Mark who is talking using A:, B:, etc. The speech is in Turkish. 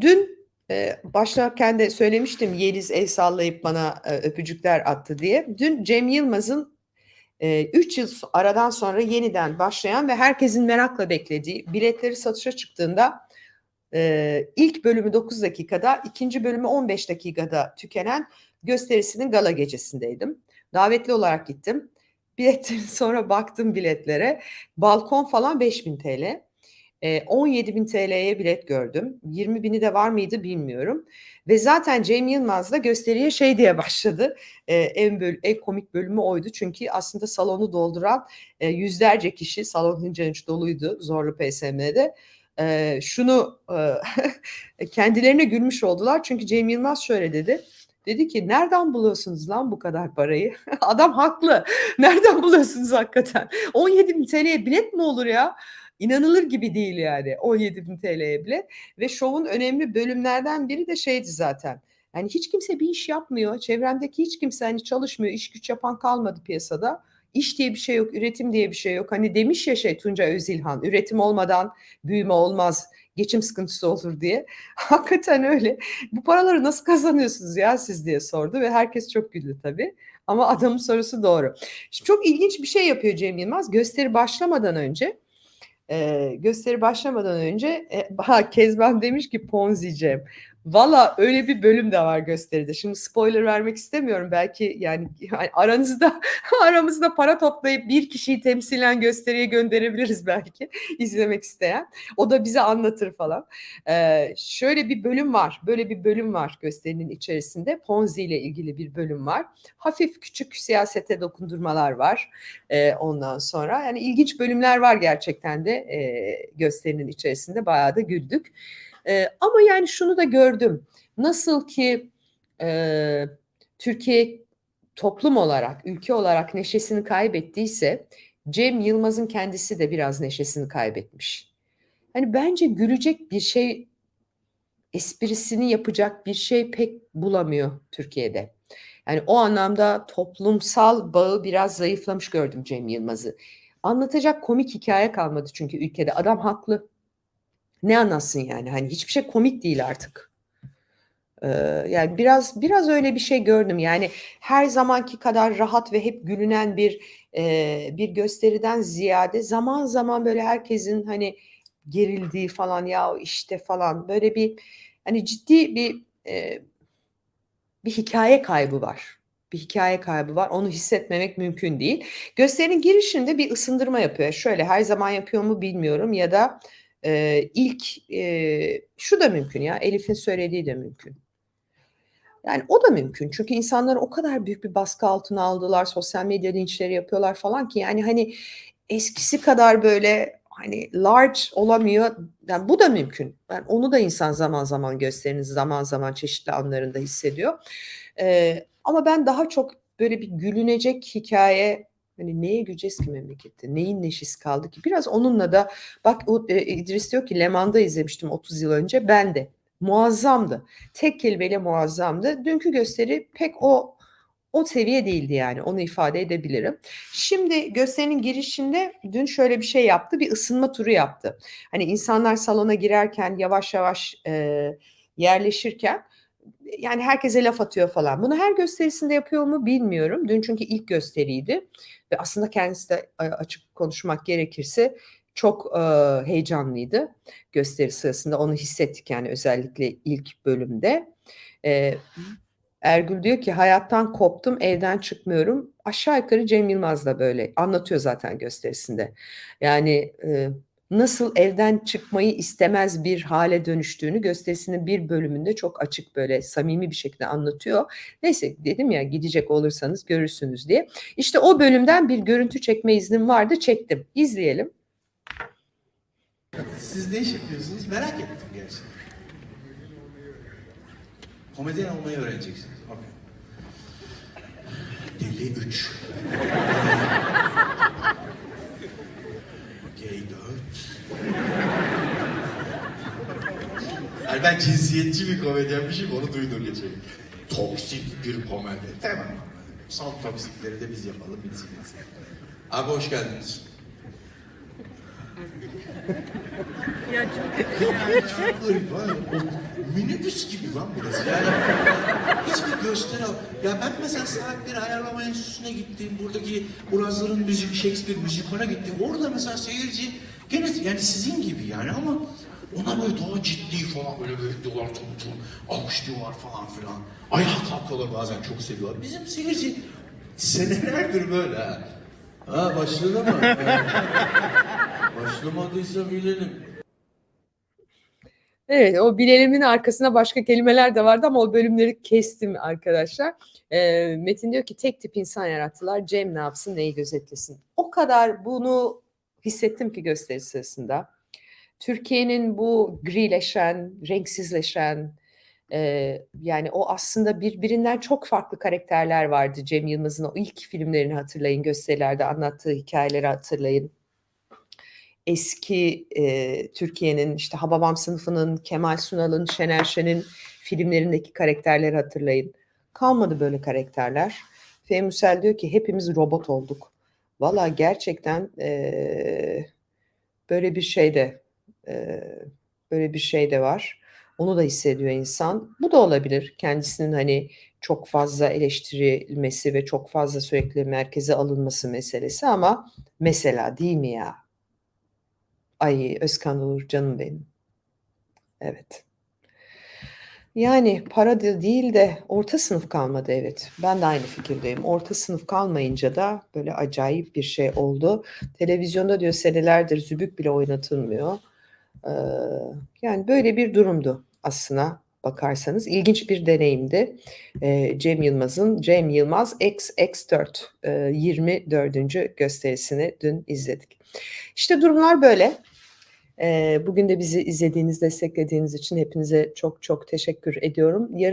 A: Dün e, başlarken de söylemiştim Yeliz el sallayıp bana e, öpücükler attı diye. Dün Cem Yılmaz'ın 3 yıl aradan sonra yeniden başlayan ve herkesin merakla beklediği biletleri satışa çıktığında e, ilk bölümü 9 dakikada, ikinci bölümü 15 dakikada tükenen gösterisinin gala gecesindeydim. Davetli olarak gittim. Biletlerin sonra baktım biletlere. Balkon falan 5000 TL. E, 17 bin TL'ye bilet gördüm. 20 bini de var mıydı bilmiyorum. Ve zaten Cem Yılmaz da gösteriye şey diye başladı. En, böl en komik bölümü oydu. Çünkü aslında salonu dolduran yüzlerce kişi salon hınca hınç doluydu Zorlu PSM'de. E, şunu kendilerine gülmüş oldular. Çünkü Cem Yılmaz şöyle dedi. Dedi ki nereden buluyorsunuz lan bu kadar parayı? Adam haklı. Nereden buluyorsunuz hakikaten? 17 bin TL'ye bilet mi olur ya? İnanılır gibi değil yani 17 bin TL'ye bile. Ve şovun önemli bölümlerden biri de şeydi zaten. Yani hiç kimse bir iş yapmıyor. Çevremdeki hiç kimse hani çalışmıyor. iş güç yapan kalmadı piyasada. İş diye bir şey yok, üretim diye bir şey yok. Hani demiş ya şey Tunca Özilhan, üretim olmadan büyüme olmaz, geçim sıkıntısı olur diye. Hakikaten öyle. Bu paraları nasıl kazanıyorsunuz ya siz diye sordu ve herkes çok güldü tabii. Ama adamın sorusu doğru. Şimdi çok ilginç bir şey yapıyor Cem Yılmaz. Gösteri başlamadan önce gösteri başlamadan önce e, ha, Kezban demiş ki Ponzi. Valla öyle bir bölüm de var gösteride. Şimdi spoiler vermek istemiyorum. Belki yani, aranızda aramızda para toplayıp bir kişiyi temsilen gösteriye gönderebiliriz belki izlemek isteyen. O da bize anlatır falan. Ee, şöyle bir bölüm var. Böyle bir bölüm var gösterinin içerisinde. Ponzi ile ilgili bir bölüm var. Hafif küçük siyasete dokundurmalar var. Ee, ondan sonra yani ilginç bölümler var gerçekten de e, gösterinin içerisinde. Bayağı da güldük. E, ama yani şunu da gördüm. Nasıl ki e, Türkiye toplum olarak, ülke olarak neşesini kaybettiyse Cem Yılmaz'ın kendisi de biraz neşesini kaybetmiş. Hani bence gülecek bir şey, esprisini yapacak bir şey pek bulamıyor Türkiye'de. Yani o anlamda toplumsal bağı biraz zayıflamış gördüm Cem Yılmaz'ı. Anlatacak komik hikaye kalmadı çünkü ülkede. Adam haklı. Ne anlatsın yani? Hani hiçbir şey komik değil artık. Ee, yani biraz biraz öyle bir şey gördüm. Yani her zamanki kadar rahat ve hep gülünen bir e, bir gösteriden ziyade zaman zaman böyle herkesin hani gerildiği falan ya işte falan böyle bir hani ciddi bir e, bir hikaye kaybı var. Bir hikaye kaybı var. Onu hissetmemek mümkün değil. Gösterinin girişinde bir ısındırma yapıyor. Şöyle her zaman yapıyor mu bilmiyorum ya da e, ilk e, şu da mümkün ya Elif'in söylediği de mümkün. Yani o da mümkün. Çünkü insanları o kadar büyük bir baskı altına aldılar. Sosyal medya linçleri yapıyorlar falan ki yani hani eskisi kadar böyle hani large olamıyor. Yani bu da mümkün. Yani onu da insan zaman zaman gösteriniz zaman zaman çeşitli anlarında hissediyor. Ee, ama ben daha çok böyle bir gülünecek hikaye Hani neye güleceğiz ki memlekette? Neyin neşesi kaldı ki? Biraz onunla da bak e, İdris diyor ki Leman'da izlemiştim 30 yıl önce. Ben de. Muazzamdı. Tek kelimeyle muazzamdı. Dünkü gösteri pek o o seviye değildi yani onu ifade edebilirim. Şimdi gösterinin girişinde dün şöyle bir şey yaptı bir ısınma turu yaptı. Hani insanlar salona girerken yavaş yavaş e, yerleşirken yani herkese laf atıyor falan. Bunu her gösterisinde yapıyor mu bilmiyorum. Dün çünkü ilk gösteriydi ve aslında kendisi de açık konuşmak gerekirse çok e, heyecanlıydı gösteri sırasında. Onu hissettik yani özellikle ilk bölümde. E, Ergül diyor ki hayattan koptum evden çıkmıyorum. Aşağı yukarı Cem Yılmaz da böyle anlatıyor zaten gösterisinde. Yani e, nasıl evden çıkmayı istemez bir hale dönüştüğünü gösterisinin bir bölümünde çok açık böyle samimi bir şekilde anlatıyor. Neyse dedim ya gidecek olursanız görürsünüz diye. İşte o bölümden bir görüntü çekme iznim vardı çektim. İzleyelim.
B: Siz ne iş yapıyorsunuz merak ettim gerçekten. Komedyen olmayı öğreneceksiniz. Bakın. Deli 3. ben cinsiyetçi bir komedyenmişim onu duydum geçen. Toksik bir komedi. Tamam. Salt toksikleri de biz yapalım bitsin. Abi hoş geldiniz.
C: Ya çok kötü ya.
B: Çok garip var minibüs gibi lan burası. Yani hiçbir gösteri yok. Ya ben mesela saatleri ayarlama enstitüsüne gittim. Buradaki Urazların müzik, Shakespeare müzikona gittim. Orada mesela seyirci gene yani sizin gibi yani ama ona böyle daha ciddi falan böyle bekliyorlar tum tum. Alkışlıyorlar falan filan. Ayağa kalkıyorlar bazen çok seviyorlar. Bizim seyirci senelerdir böyle ha.
D: Ha başladı mı? Başlamadıysa bilelim.
A: Evet o bilelimin arkasına başka kelimeler de vardı ama o bölümleri kestim arkadaşlar. Ee, Metin diyor ki tek tip insan yarattılar. Cem ne yapsın neyi gözetlesin. O kadar bunu hissettim ki gösteri sırasında. Türkiye'nin bu grileşen, renksizleşen e, yani o aslında birbirinden çok farklı karakterler vardı Cem Yılmaz'ın o ilk filmlerini hatırlayın gösterilerde anlattığı hikayeleri hatırlayın eski e, Türkiye'nin işte Hababam sınıfının, Kemal Sunal'ın, Şener Şen'in filmlerindeki karakterleri hatırlayın. Kalmadı böyle karakterler. Fehmi Müsel diyor ki hepimiz robot olduk. Valla gerçekten e, böyle bir şey de böyle bir şey de var. Onu da hissediyor insan. Bu da olabilir. Kendisinin hani çok fazla eleştirilmesi ve çok fazla sürekli merkeze alınması meselesi ama mesela değil mi ya? Ay Özkan Uğur canım benim. Evet. Yani para değil de orta sınıf kalmadı evet. Ben de aynı fikirdeyim. Orta sınıf kalmayınca da böyle acayip bir şey oldu. Televizyonda diyor senelerdir zübük bile oynatılmıyor. Yani böyle bir durumdu aslına bakarsanız. İlginç bir deneyimdi. Cem Yılmaz'ın Cem Yılmaz XX4 e, 24. gösterisini dün izledik. İşte durumlar böyle. Bugün de bizi izlediğiniz, desteklediğiniz için hepinize çok çok teşekkür ediyorum. Yarın